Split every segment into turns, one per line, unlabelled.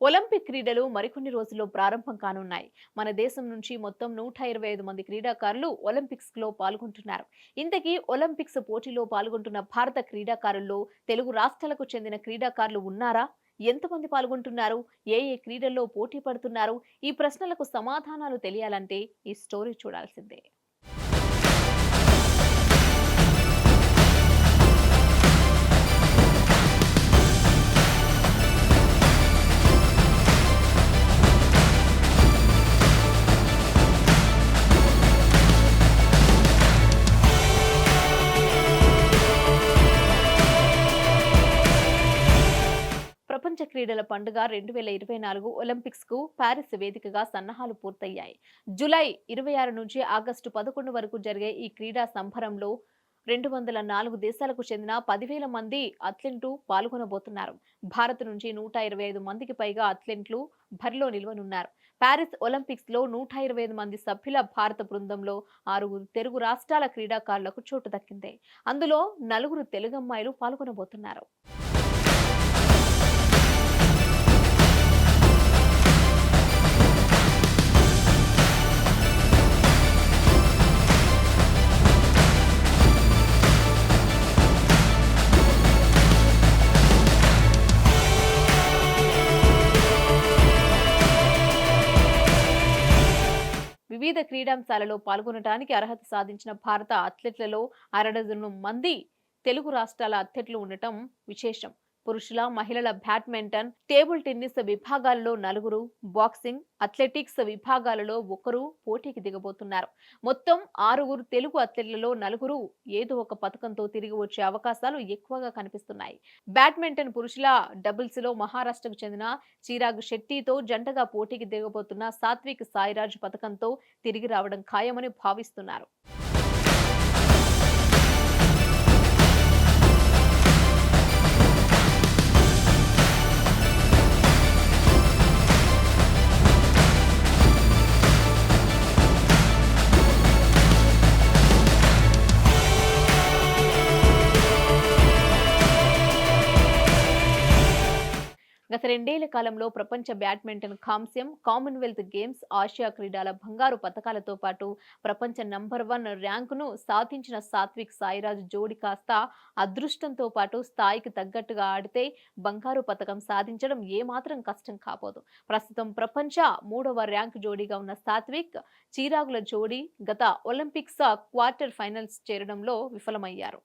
Olympic క్రీడలు మరికొన్ని రోజుల్లో ప్రారంభం కానున్నాయి. మన దేశం నుంచి మొత్తం నూట ఇరవై ఐదు మంది క్రీడాకారులు ఒలింపిక్స్లో పాల్గొంటున్నారు. ఇంతకీ ఒలింపిక్స్ పోటీలో పాల్గొంటున్న భారత క్రీడాకారుల్లో తెలుగు రాష్ట్రాలకు చెందిన క్రీడాకారులు ఉన్నారా? ఎంతమంది పాల్గొంటున్నారు? ఏ ఏ క్రీడల్లో పోటీ పడుతున్నారు? ఈ ప్రశ్నలకు సమాధానాలు తెలియాలంటే ఈ స్టోరీ చూడాల్సిందే. క్రీడల పండుగ రెండు వేల ఇరవై నాలుగు ఒలింపిక్స్కు ప్యారిస్ వేదికగా సన్నాహాలు పూర్తయ్యాయి. జులై ఇరవై ఆరు నుంచి ఆగస్టు పదకొండు వరకు జరిగే ఈ క్రీడా సంబరంలో రెండు వందల నాలుగు దేశాలకు చెందిన పదివేల మంది అథ్లెట్లు పాల్గొనబోతున్నారు. భారత్ నుంచి నూట ఇరవై ఐదు మందికి పైగా అథ్లెట్లు బరిలో నిల్వనున్నారు. ప్యారిస్ ఒలింపిక్స్లో నూట ఇరవై ఐదు మంది సభ్యుల భారత బృందంలో ఆరుగురు తెలుగు రాష్ట్రాల క్రీడాకారులకు చోటు దక్కింది. అందులో నలుగురు తెలుగు అమ్మాయిలు పాల్గొనబోతున్నారు. వివిధ క్రీడాంశాలలో పాల్గొనడానికి అర్హత సాధించిన భారత అథ్లెట్లలో అరడజను మంది తెలుగు రాష్ట్రాల అథ్లెట్లు ఉండటం విశేషం. పురుషుల మహిళల బ్యాడ్మింటన్ టేబుల్ టెన్నిస్ విభాగాలలో నలుగురు బాక్సింగ్ అథ్లెటిక్స్ విభాగాలలో ఒకరు పోటీకి దిగబోతున్నారు. మొత్తం ఆరుగురు తెలుగు అథ్లెట్లలో నలుగురు ఏదో ఒక పథకంతో తిరిగి వచ్చే అవకాశాలు ఎక్కువగా కనిపిస్తున్నాయి. బ్యాడ్మింటన్ పురుషుల డబుల్స్లో మహారాష్ట్రకు చెందిన చిరాగ్ శెట్టితో జంటగా పోటీకి దిగబోతున్న సాత్విక్ సాయిరాజ్ పథకంతో తిరిగి రావడం ఖాయమని భావిస్తున్నారు. గత రెండేళ్ళ కాలంలో ప్రపంచ బ్యాడ్మింటన్ కాంస్యం కామన్వెల్త్ గేమ్స్ ఆసియా క్రీడల బంగారు పథకాలతో పాటు ప్రపంచ నంబర్ వన్ ర్యాంకును సాధించిన సాత్విక్ సాయిరాజ్ జోడి కాస్త అదృష్టంతో పాటు స్థాయికి తగ్గట్టుగా ఆడితే బంగారు పథకం సాధించడం ఏమాత్రం కష్టం కాబోదు. ప్రస్తుతం ప్రపంచ మూడవ ర్యాంక్ జోడీగా ఉన్న సాత్విక్ చీరాగుల జోడీ గత ఒలింపిక్స్ క్వార్టర్ ఫైనల్స్ చేరడంలో విఫలమయ్యారు.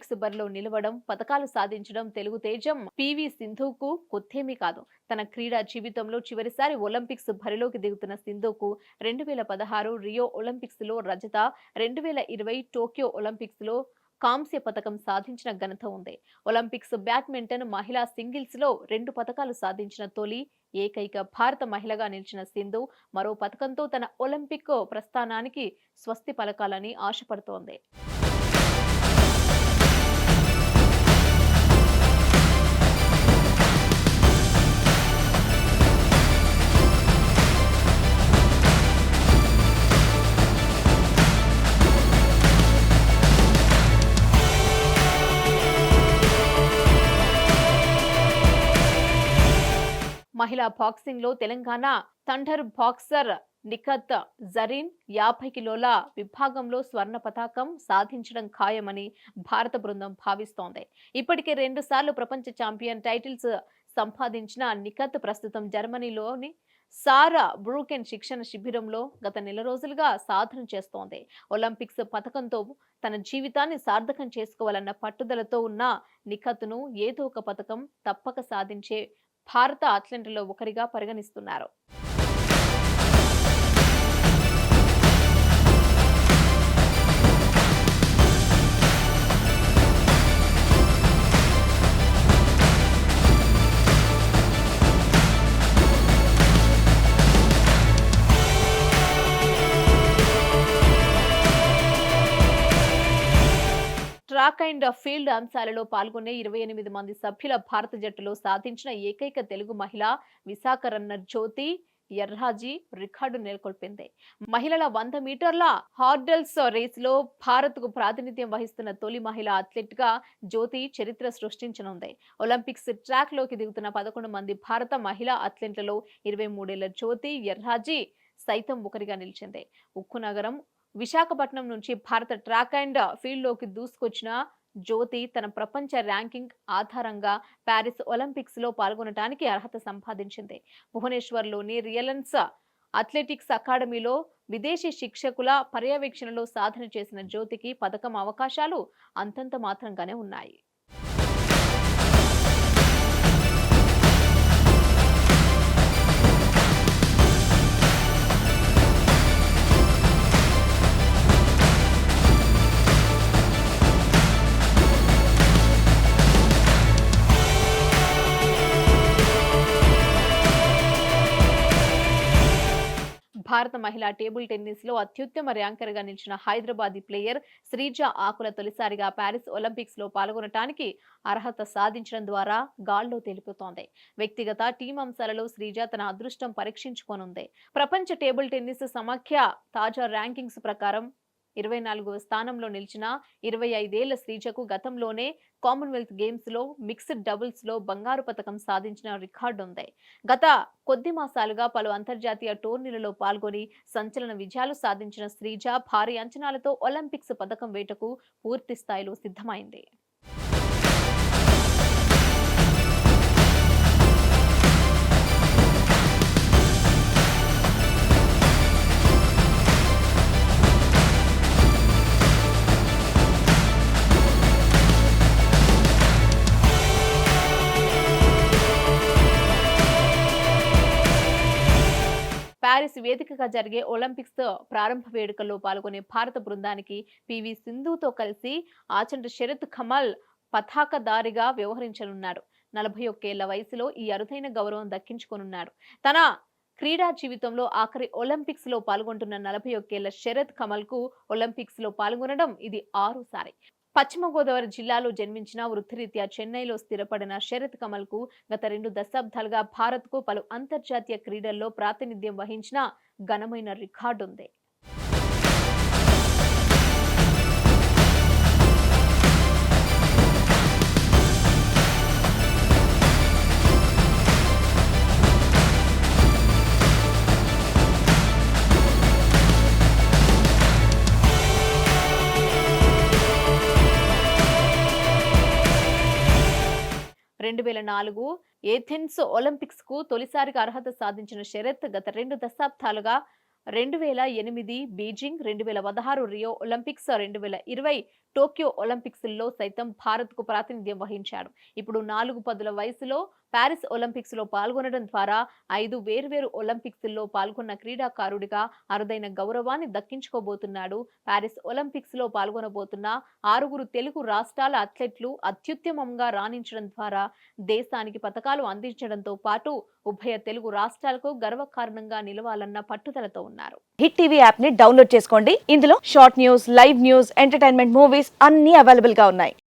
ఒలింపిక్స్ బరిలో నిలవడం పథకాలు సాధించడం తెలుగు తేజం పివి సింధుకు కొత్తేమీ కాదు. తన క్రీడా జీవితంలో చివరిసారి ఒలింపిక్స్ బరిలోకి దిగుతున్న సింధుకు రెండు వేల పదహారు రియో ఒలింపిక్స్లో రజత రెండు వేల ఇరవై టోక్యో ఒలింపిక్స్లో కాంస్య పథకం సాధించిన ఘనత ఉంది. ఒలింపిక్స్ బ్యాడ్మింటన్ మహిళా సింగిల్స్లో రెండు పథకాలు సాధించిన తొలి ఏకైక భారత మహిళగా నిలిచిన సింధు మరో పథకంతో తన ఒలింపిక్ ప్రస్థానానికి స్వస్తి పలకాలని ఆశపడుతోంది. మహిళా బాక్సింగ్లో తెలంగాణ థండర్ బాక్సర్ నిఖత్ జరీన్ యాభై కిలోల విభాగంలో స్వర్ణ పతాకం సాధించడం ఖాయమని భారత బృందం భావిస్తోంది. ఇప్పటికే రెండు సార్లు ప్రపంచ ఛాంపియన్ టైటిల్స్ సంపాదించిన నిఖత్ ప్రస్తుతం జర్మనీలోని సారా బ్రూకెన్ శిక్షణ శిబిరంలో గత నెల రోజులుగా సాధన చేస్తోంది. ఒలింపిక్స్ పథకంతో తన జీవితాన్ని సార్థకం చేసుకోవాలన్న పట్టుదలతో ఉన్న నిఖత్ను ఏదో ఒక పథకం తప్పక సాధించే భారత అథ్లెట్లలో ఒకరిగా పరిగణిస్తున్నారు. ట్రాక్ అండ్ ఫీల్డ్ అంశాలలో పాల్గొనే ఇరవై ఎనిమిది మంది సభ్యుల భారత జట్టులో సాధించిన ఏకైక తెలుగు మహిళ విశాఖ రన్నర్ జ్యోతి ఎర్రాజీ రికార్డు నెలకొల్పింది. మహిళల వంద మీటర్ల హార్డల్స్ రేసులో భారత్కు ప్రాతినిధ్యం వహిస్తున్న తొలి మహిళా అథ్లెట్గా జ్యోతి చరిత్ర సృష్టించనుంది. ఒలింపిక్స్ ట్రాక్లోకి దిగుతున్న పదకొండు మంది భారత మహిళా అథ్లెట్లలో ఇరవై మూడేళ్ళ జ్యోతి ఎర్రాజీ సైతం ఒకరిగా నిలిచింది. ఉక్కు నగరం విశాఖపట్నం నుంచి భారత ట్రాక్ అండ్ ఫీల్డ్లోకి దూసుకొచ్చిన జ్యోతి తన ప్రపంచ ర్యాంకింగ్ ఆధారంగా ప్యారిస్ ఒలింపిక్స్లో పాల్గొనడానికి అర్హత సంపాదించింది. భువనేశ్వర్లోని రియలెన్స్ అథ్లెటిక్స్ అకాడమీలో విదేశీ శిక్షకుల పర్యవేక్షణలో సాధన చేసిన జ్యోతికి పథకం అవకాశాలు అంతంత మాత్రంగానే ఉన్నాయి. భారత మహిళా టేబుల్ టెన్నిస్లో అత్యుత్తమ ర్యాంకర్గా నిలిచిన హైదరాబాదీ ప్లేయర్ శ్రీజ ఆకుల తొలిసారిగా ప్యారిస్ ఒలింపిక్స్లో పాల్గొనటానికి అర్హత సాధించడం ద్వారా గాల్లో తెలుపుతోంది. వ్యక్తిగత టీం అంశాలలో శ్రీజ తన అదృష్టం పరీక్షించుకోనుంది. ప్రపంచ టేబుల్ టెన్నిస్ సమాఖ్య తాజా ర్యాంకింగ్స్ ప్రకారం ఇరవై నాలుగవ స్థానంలో నిలిచిన ఇరవై ఐదేళ్ళ శ్రీజకు గతంలోనే కామన్వెల్త్ గేమ్స్లో మిక్స్డ్ డబుల్స్లో బంగారు పథకం సాధించిన రికార్డు ఉంది గత కొద్ది మాసాలుగా పలు అంతర్జాతీయ టోర్నీలలో పాల్గొని సంచలన విజయాలు సాధించిన శ్రీజ భారీ అంచనాలతో ఒలింపిక్స్ పథకం వేటకు పూర్తి స్థాయిలో సిద్ధమైంది. ప్యారిస్ వేదికగా జరిగే ఒలింపిక్స్ ప్రారంభ వేడుకల్లో పాల్గొనే భారత బృందానికి పివి సింధుతో కలిసి ఆచంట శరత్ కమల్ పతాకదారిగా వ్యవహరించనున్నాడు. నలభై ఒక్కేళ్ళ వయసులో ఈ అరుదైన గౌరవం దక్కించుకోనున్నాడు. తన క్రీడా జీవితంలో ఆఖరి ఒలింపిక్స్లో పాల్గొంటున్న నలభై ఒక్కేళ్ళ శరత్ కమల్కు ఒలింపిక్స్లో పాల్గొనడం ఇది ఆరోసారి. పశ్చిమ గోదావరి జిల్లాలో జన్మించిన వృత్తిరీత్యా చెన్నైలో స్థిరపడిన శరత్ కమల్కు గత రెండు దశాబ్దాలుగా భారత్కు పలు అంతర్జాతీయ క్రీడల్లో ప్రాతినిధ్యం వహించిన ఘనమైన రికార్డు ఉంది రెండు వేల నాలుగు ఏథెన్స్ ఒలింపిక్స్కు తొలిసారిగా అర్హత సాధించిన శరత్ గత రెండు దశాబ్దాలుగా రెండు వేల ఎనిమిది బీజింగ్ రెండు వేల పదహారు రియో ఒలింపిక్స్ రెండు వేల ఇరవై టోక్యో ఒలింపిక్స్లో సైతం భారత్కు ప్రాతినిధ్యం వహించాడు. ఇప్పుడు నాలుగు పదుల వయసులో ప్యారిస్ ఒలింపిక్స్లో పాల్గొనడం ద్వారా ఐదు వేర్వేరు ఒలింపిక్స్లో పాల్గొన్న క్రీడాకారుడిగా అరుదైన గౌరవాన్ని దక్కించుకోబోతున్నాడు. ప్యారిస్ ఒలింపిక్స్లో పాల్గొనబోతున్న ఆరుగురు తెలుగు రాష్ట్రాల అథ్లెట్లు అత్యుత్తమంగా రాణించడం ద్వారా దేశానికి పథకాలు అందించడంతో పాటు ఉభయ తెలుగు రాష్ట్రాలకు గర్వకారణంగా నిలవాలన్న పట్టుదలతో ఉన్నారు.
హిట్ టీవీ యాప్ని డౌన్లోడ్ చేసుకోండి. ఇందులో short news live news entertainment movies అన్ని అవైలబుల్గా ఉన్నాయి.